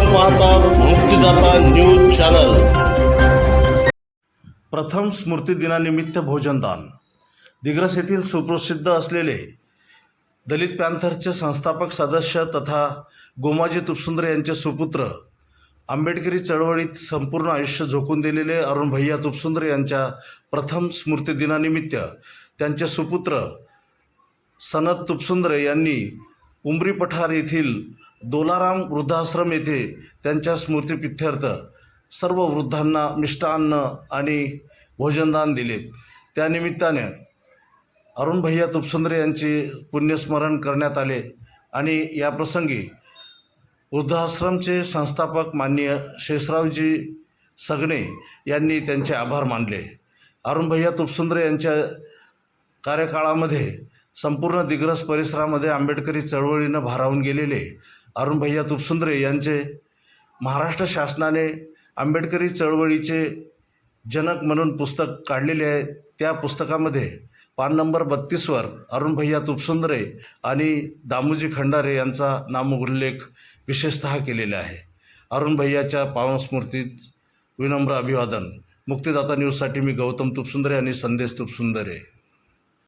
आपण पाहता मुक्तिदाता न्यूज चॅनल. प्रथम स्मृती दिनानिमित्त भोजनदान. दिग्रस येथील सुप्रसिद्ध असलेले दलित पॅन्थरचे संस्थापक सदस्य तथा गोमाजी तुपसुंदरे यांचे सुपुत्र आंबेडकरी चळवळीत संपूर्ण आयुष्य झोकून दिलेले अरुण भैया तुपसुंदर यांच्या प्रथम स्मृती दिनानिमित्त त्यांचे सुपुत्र सनद तुपसुंदर यांनी उमरी पठार येथील दोलाराम वृद्धाश्रम येथे त्यांच्या स्मृतीपित्यर्थ सर्व वृद्धांना मिष्टान्न आणि भोजनदान दिलेत. त्यानिमित्ताने अरुण भैया तुपसुंदरे यांचे पुण्यस्मरण करण्यात आले आणि याप्रसंगी वृद्धाश्रमचे संस्थापक माननीय शेषरावजी सगणे यांनी त्यांचे आभार मानले. अरुणभैया तुपसुंदरे यांच्या कार्यकाळामध्ये संपूर्ण दिग्रस परिसरामध्ये आंबेडकरी चळवळीनं भारावून गेलेले अरुण भैया तुपसुंदरे यांचे महाराष्ट्र शासनाने आंबेडकरी चळवळीचे जनक म्हणून पुस्तक काढलेले आहे. त्या पुस्तकामध्ये पान नंबर बत्तीसवर अरुण भैया तुपसुंदरे आणि दामोजी खंडारे यांचा नामोल्लेख विशेषतः केलेला आहे. अरुणभैयाच्या पावनस्मृतीत विनम्र अभिवादन. मुक्तिदाता न्यूजसाठी मी गौतम तुपसुंदरे आणि संदेश तुपसुंदरे.